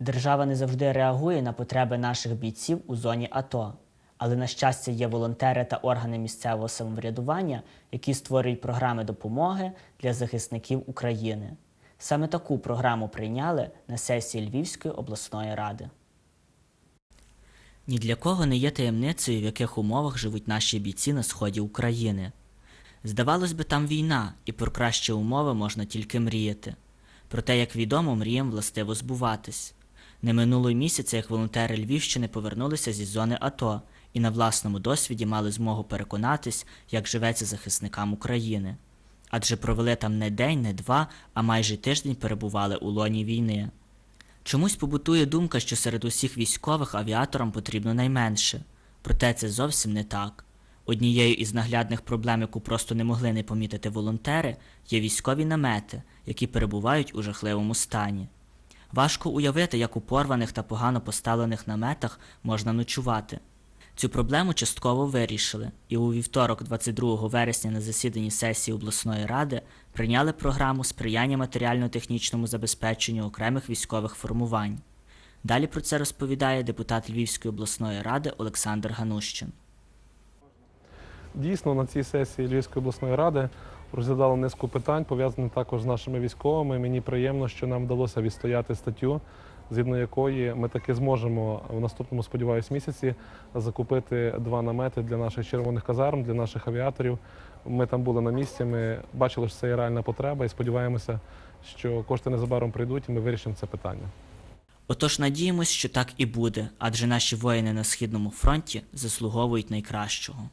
Держава не завжди реагує на потреби наших бійців у зоні АТО. Але, на щастя, є волонтери та органи місцевого самоврядування, які створюють програми допомоги для захисників України. Саме таку програму прийняли на сесії Львівської обласної ради. Ні для кого не є таємницею, в яких умовах живуть наші бійці на сході України. Здавалось би, там війна, і про кращі умови можна тільки мріяти. Проте, як відомо, мріям властиво збуватись. Не минуло й місяця, як волонтери Львівщини повернулися зі зони АТО і на власному досвіді мали змогу переконатись, як живеться захисникам України. Адже провели там не день, не два, а майже тиждень перебували у лоні війни. Чомусь побутує думка, що серед усіх військових авіаторам потрібно найменше. Проте це зовсім не так. Однією із наглядних проблем, яку просто не могли не помітити волонтери, є військові намети, які перебувають у жахливому стані. Важко уявити, як у порваних та погано поставлених наметах можна ночувати. Цю проблему частково вирішили, і у вівторок, 22 вересня, на засіданні сесії обласної ради прийняли програму сприяння матеріально-технічному забезпеченню окремих військових формувань. Далі про це розповідає депутат Львівської обласної ради Олександр Ганущин. Дійсно, на цій сесії Львівської обласної ради розглядали низку питань, пов'язаних також з нашими військовими. Мені приємно, що нам вдалося відстояти статтю, згідно якої ми таки зможемо в наступному, сподіваюсь, місяці закупити два намети для наших червоних казарм, для наших авіаторів. Ми там були на місці, ми бачили, що це є реальна потреба, і сподіваємося, що кошти незабаром прийдуть, і ми вирішимо це питання. Отож надіємось, що так і буде, адже наші воїни на східному фронті заслуговують найкращого.